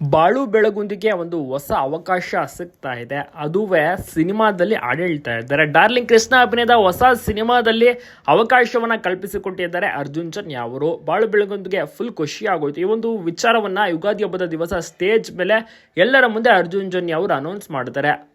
ಬಾಳು ಬೆಳಗುಂದಿಗೆ ಒಂದು ಹೊಸ ಅವಕಾಶ ಸಿಗ್ತಾ ಇದೆ. ಅದುವೇ ಸಿನಿಮಾದಲ್ಲಿ ಆಡಳಿತಾ ಇದ್ದಾರೆ. ಡಾರ್ಲಿಂಗ್ ಕೃಷ್ಣ ಅಭಿನಯದ ಹೊಸ ಸಿನಿಮಾದಲ್ಲಿ ಅವಕಾಶವನ್ನ ಕಲ್ಪಿಸಿಕೊಟ್ಟಿದ್ದಾರೆ ಅರ್ಜುನ್ ಜನ್ ಅವರು. ಬಾಳು ಬೆಳಗುಂದಿಗೆ ಫುಲ್ ಖುಷಿ ಆಗೋಯ್ತು ಈ ಒಂದು ವಿಚಾರವನ್ನ ಯುಗಾದಿ ಹಬ್ಬದ ದಿವಸ ಸ್ಟೇಜ್ ಮೇಲೆ ಎಲ್ಲರ ಮುಂದೆ ಅರ್ಜುನ್ ಜನ್ಯ ಅವರು ಅನೌನ್ಸ್ ಮಾಡ್ತಾರೆ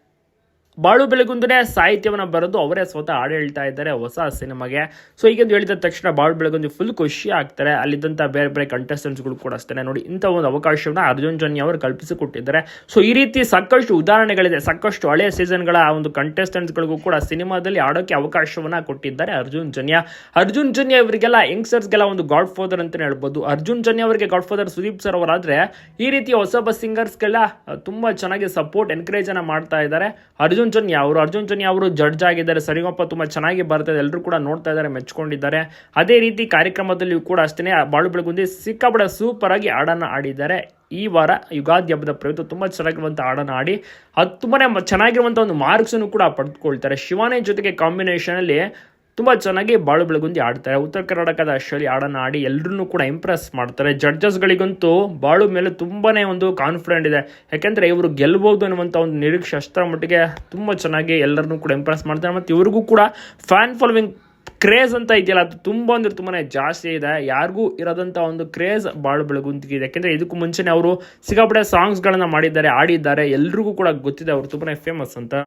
ಬಾಳು ಬೆಳಗುಂದನೇ ಸಾಹಿತ್ಯವನ್ನು ಬರೆದು ಅವರೇ ಸ್ವತಃ ಹಾಡು ಹೇಳ್ತಾ ಇದ್ದಾರೆ ಹೊಸ ಸಿನಿಮಾಗೆ. ಸೊ ಈಗೊಂದು ಹೇಳಿದ ತಕ್ಷಣ ಬಾಳು ಬೆಳಗುಂದಿ ಫುಲ್ ಖುಷಿ ಆಗ್ತಾರೆ. ಅಲ್ಲಿದ್ದಂಥ ಬೇರೆ ಬೇರೆ ಕಂಟೆಸ್ಟೆಂಟ್ಸ್ಗಳು ಕೂಡ ಅಷ್ಟೇ ನೋಡಿ, ಇಂಥ ಒಂದು ಅವಕಾಶವನ್ನು ಅರ್ಜುನ್ ಜನ್ಯ ಅವರು ಕಲ್ಪಿಸಿಕೊಟ್ಟಿದ್ದಾರೆ. ಸೊ ಈ ರೀತಿ ಸಾಕಷ್ಟು ಉದಾಹರಣೆಗಳಿದೆ. ಸಾಕಷ್ಟು ಹಳೆಯ ಸೀಸನ್ಗಳ ಒಂದು ಕಂಟೆಸ್ಟೆಂಟ್ಸ್ಗಳಿಗೂ ಕೂಡ ಸಿನಿಮಾದಲ್ಲಿ ಆಡೋಕ್ಕೆ ಅವಕಾಶವನ್ನ ಕೊಟ್ಟಿದ್ದಾರೆ ಅರ್ಜುನ್ ಜನ್ಯ. ಅರ್ಜುನ್ ಜನ್ಯ ಇವರಿಗೆಲ್ಲ ಯಂಗ್ಸ್ಟರ್ಸ್ಗೆಲ್ಲ ಒಂದು ಗಾಡ್ ಫಾದರ್ ಅಂತಲೇ ಹೇಳ್ಬೋದು. ಅರ್ಜುನ್ ಜನ್ಯ ಅವರಿಗೆ ಗಾಡ್ ಫಾದರ್ ಸುದೀಪ್ ಸರ್ ಅವರಾದ್ರೆ ಈ ರೀತಿ ಹೊಸೊಬ್ಬ ಸಿಂಗರ್ಸ್ಗೆಲ್ಲ ತುಂಬಾ ಚೆನ್ನಾಗಿ ಸಪೋರ್ಟ್ ಎನ್ಕರೇಜ್ ಅನ್ನ ಮಾಡ್ತಾ ಇದ್ದಾರೆ. ಅರ್ಜುನ್ ಜನ್ಯ ಅವರು, ಅರ್ಜುನ್ ಜನ್ಯ ಅವರು ಜಡ್ಜ್ ಆಗಿದ್ದಾರೆ. ಸರಿಗಪ್ಪ ತುಂಬಾ ಚೆನ್ನಾಗಿ ಬರ್ತಾರೆ ಎಲ್ಲರೂ ಕೂಡ ನೋಡ್ತಾ ಇದ್ದಾರೆ, ಮೆಚ್ಕೊಂಡಿದ್ದಾರೆ. ಅದೇ ರೀತಿ ಕಾರ್ಯಕ್ರಮದಲ್ಲಿಯೂ ಕೂಡ ಅಷ್ಟೇ ಬಾಳು ಬೆಳಗುಂದಿ ಸಿಕ್ಕಾಪಡೆ ಸೂಪರ್ ಆಗಿ ಹಾಡನ್ನ ಆಡಿದ್ದಾರೆ ಈ ವಾರ ಯುಗಾದಿ ಹಬ್ಬದ ಪ್ರಯುಕ್ತ ತುಂಬ ಚೆನ್ನಾಗಿರುವಂಥ ಹಾಡನ್ನು ಆಡಿ ಅದು ತುಂಬಾ ಚೆನ್ನಾಗಿರುವಂಥ ಒಂದು ಮಾರ್ಕ್ಸನ್ನು ಕೂಡ ಪಡೆದುಕೊಳ್ತಾರೆ ಶಿವಾನಿ ಜೊತೆಗೆ ಕಾಂಬಿನೇಷನಲ್ಲಿ ತುಂಬ ಚೆನ್ನಾಗಿ ಬಾಳು ಬೆಳಗುಂದಿ ಆಡ್ತಾರೆ. ಉತ್ತರ ಕರ್ನಾಟಕದ ಶೈಲಿ ಆಡನ್ನು ಆಡಿ ಎಲ್ಲರನ್ನೂ ಕೂಡ ಇಂಪ್ರೆಸ್ ಮಾಡ್ತಾರೆ. ಜಡ್ಜಸ್ಗಳಿಗಂತೂ ಬಾಳು ಮೇಲೆ ತುಂಬಾನೇ ಒಂದು ಕಾನ್ಫಿಡೆಂಟ್ ಇದೆ. ಯಾಕೆಂದರೆ ಇವರು ಗೆಲ್ಬೋದು ಅನ್ನುವಂಥ ಒಂದು ನಿರೀಕ್ಷೆ ಅಷ್ಟರ ಮಟ್ಟಿಗೆ ತುಂಬ ಚೆನ್ನಾಗಿ ಎಲ್ಲರನ್ನೂ ಕೂಡ ಇಂಪ್ರೆಸ್ ಮಾಡ್ತಾರೆ. ಮತ್ತು ಇವ್ರಿಗೂ ಕೂಡ ಫ್ಯಾನ್ ಫಾಲೋವಿಂಗ್ ಕ್ರೇಜ್ ಅಂತ ಇದೆಯಲ್ಲ, ಅದು ತುಂಬ ಅಂದರೆ ತುಂಬಾನೇ ಜಾಸ್ತಿ ಇದೆ. ಯಾರಿಗೂ ಇರೋದಂಥ ಒಂದು ಕ್ರೇಜ್ ಬಾಳು ಬೆಳಗುಂತಿಗೆ ಯಾಕೆಂದರೆ ಇದಕ್ಕೂ ಮುಂಚೆನೇ ಅವರು ಸಿಗಾಪಡೆ ಸಾಂಗ್ಸ್ಗಳನ್ನ ಮಾಡಿದ್ದಾರೆ, ಆಡಿದ್ದಾರೆ. ಎಲ್ರಿಗೂ ಕೂಡ ಗೊತ್ತಿದೆ ಅವರು ತುಂಬಾನೇ ಫೇಮಸ್ ಅಂತ.